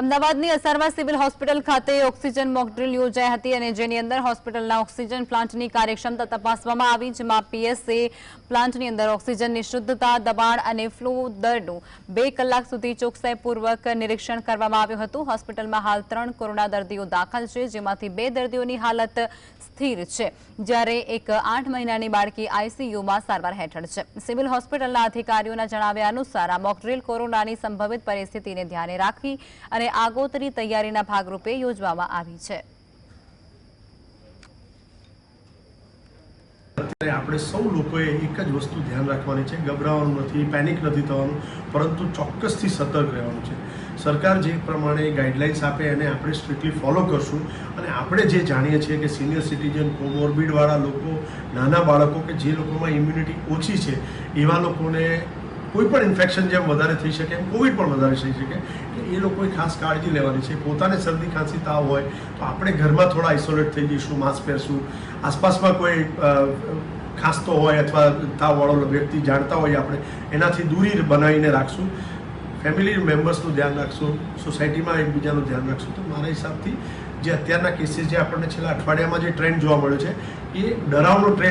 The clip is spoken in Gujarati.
અમદાવાદની અસારવા સિવિલ હોસ્પિટલ ખાતે ઓક્સિજન મોકડ્રીલ યોજાઈ હતી અને જેની અંદર હોસ્પિટલના ઓક્સિજન પ્લાન્ટની કાર્યક્ષમતા તપાસવામાં આવી, જેમાં પીએસએ પ્લાન્ટની અંદર ઓક્સિજનની શુદ્ધતા દબાણ અને ફ્લો દરનું બે કલાક સુધી ચોકસાઈપૂર્વક નિરીક્ષણ કરવામાં આવ્યું હતું. હોસ્પિટલમાં હાલ ત્રણ કોરોના દર્દીઓ દાખલ છે, જેમાંથી બે દર્દીઓની હાલત સ્થિર છે, જ્યારે એક આઠ મહિનાની બાળકી આઈસીયુમાં સારવાર હેઠળ છે. સિવિલ હોસ્પિટલના અધિકારીઓના જણાવ્યા અનુસાર આ મોકડ્રીલ કોરોનાની સંભવિત પરિસ્થિતિને ધ્યાને રાખી અને આગોતરી તૈયારીના ભાગરૂપે યોજવામાં આવી છે. અત્યારે આપણે સૌ લોકોએ એક જ વસ્તુ ધ્યાન રાખવાની છે, ગભરાવાનું નથી પેનિક નથી થવાનું, પરંતુ ચોક્કસથી સતર્ક રહેવાનું છે. સરકાર જે પ્રમાણે ગાઈડલાઇન્સ આપે એને આપણે સ્ટ્રિક્ટલી ફોલો કરશું અને આપણે જે જાણીએ છીએ કે સિનિયર સિટીઝન કોમોર્બિડવાળા લોકો, નાના બાળકો કે જે લોકોમાં ઇમ્યુનિટી ઓછી છે, એવા લોકોને કોઈ પણ ઇન્ફેક્શન જેમ વધારે થઈ શકે, એમ કોવિડ પણ વધારે થઈ શકે એટલે એ લોકોએ ખાસ કાળજી લેવાની છે. પોતાને શરદી ખાંસી તાવ હોય, તો આપણે ઘરમાં થોડા આઇસોલેટ થઈ જઈશું માસ્ક પહેરશું. આસપાસમાં કોઈ ખાંસતો હોય અથવા તાવવાળો વ્યક્તિ જાણતા હોય આપણે, એનાથી દૂરી બનાવીને રાખશું. ફેમિલી મેમ્બર્સનું ધ્યાન રાખશું સોસાયટીમાં એકબીજાનું ધ્યાન રાખશું. તો મારા હિસાબથી જે અત્યારના કેસીસ જે આપણને છેલ્લા અઠવાડિયામાં જે ટ્રેન્ડ જોવા મળ્યો છે, એ ડરાવનો ટ્રેન્ડ